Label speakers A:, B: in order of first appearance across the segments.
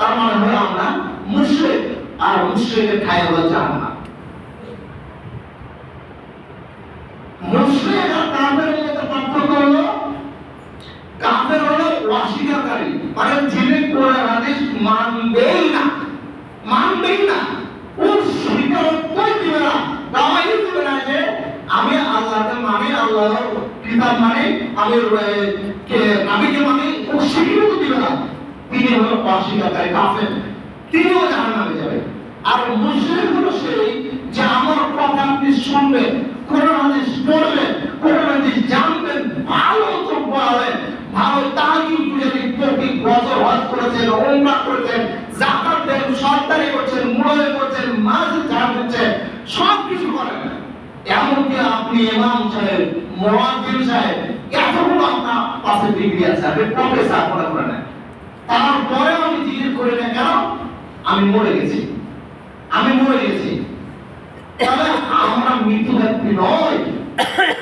A: তার মানে হলো আমরা মুশরিক, আর মুশরিকের ঠাই হলো জাহান্নাম মুশরিক আর কাফের মধ্যে পার্থক্য হলো, কাফের হলো অস্বীকারী। মানে যিনি কোরআন হাদিস মানবেই না মানবেই না। ও স্বীকারোক্তই দিবে না, দাওয়াই দিবে না যে, আমি আল্লাহকে মানি আল্লাহ কিতাব মানি, আমি কে- নবীকে মানি ও স্বীকৃতি দিবে না। অস্বীকারী কাফের তিনিও জাহান্নামে যাবে আর মুশরিক হলো সেই যে আমার কথা আপনি শুনবেন, কোরআন হাদিস পড়বেন, কোরআন হাদিস জানবেন, ভালো তো পড়াবেন ভালো তাহাজুদ পূজারি প্রতি বছর হজ করেছেন ওমরা করেছেন যাকাত দেন, সরকারি করছেন মুরলে করছেন, মাঝ ঝাড় দিচ্ছেন সব কিছু করেন। এমনকি আপনি ইমাম সাহেব, মুয়াজ্জিন সাহেব, এতগুলো আপনার পাশে ডিগ্রি আছে, আপনি প্রফেসর মনে করে নেন তারপরে আমি জিজ্ঞেস করি না কেন আমি মরে গেছি। আমি মরে গেছি। তাহলে আমরা ব্যক্তি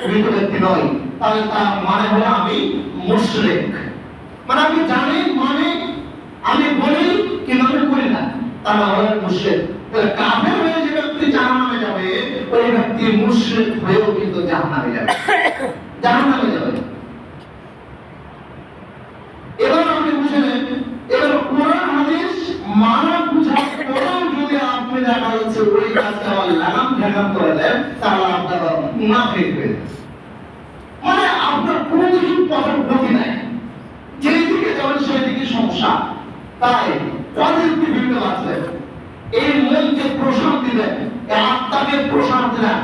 A: মৃত ব্যক্তি নই। তাহলে তার মানে হলো আমি মুশরিক। মানে আমি জানি মানে আমি বলি, কিন্তু আমি করি না। মানে হলো মুশরিক। তাহলে কাফের হয়ে যে ব্যক্তি জাহান্নামে যাবে, ওই ব্যক্তি মুশরিক হয়েও কিন্তু জাহান্নামে যাবে এবার আপনি বুঝে নেন এবার কোরআন হাদিস মানা বুঝার পরেও যদি আপনি দেখা যাচ্ছে ওই কাজটা আবার লাগাম করে দেন তাহলে আপনার মুনাফিক হয়ে মানে আপনার কোনো কিছু পথের গতি নাই। যেই দিকে যাবেন সেই দিকে সমস্যা। তাই পথের বিভিন্ন আছে এই মনকে প্রশান্তি দেন আত্মাকে প্রশান্তি দেন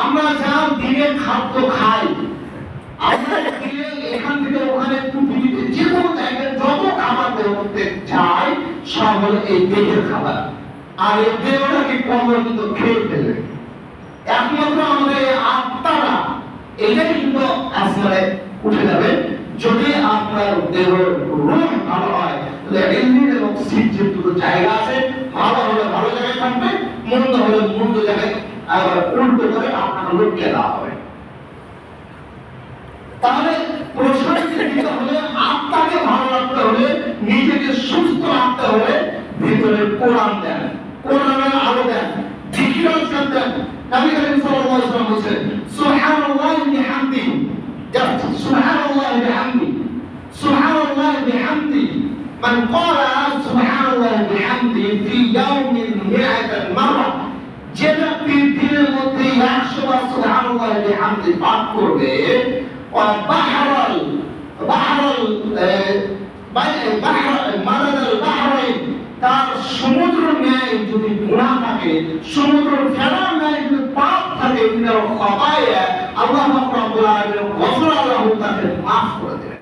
A: আমরা যা দিনে খাদ্য খাই, আমরা গিয়ে এখান থেকে ওখানে পৃথিবীতে যে কোনো জায়গায় যত খাবার দেহ করতে চাই সব হলো এই দেহের খাবার। আর কিন্তু খেয়ে ফেলবে। একমাত্র আমাদের এই আত্মাটা এটাই কিন্তু আসমানে উঠে যাবে। যদি আপনার দেহ রুম ভালো হয়, তাহলে এলিন এবং হবে। আত্মাকে ভালো রাখতে হলে, নিজেকে সুস্থ রাখতে হলে ভিতরে কোরআন দেন النبي سبحان الله سبحان الله سبحان الله من قال سبحان الله في يوم مئة مرة جل في دين المطي سبحان الله بحمدي فاذكر به وبحر البحر যদি গুণা থাকে ফেরার নাই যদি পাপ থাকে আল্লাহ আল্লাহ তাকে মাফ করে দেবেন।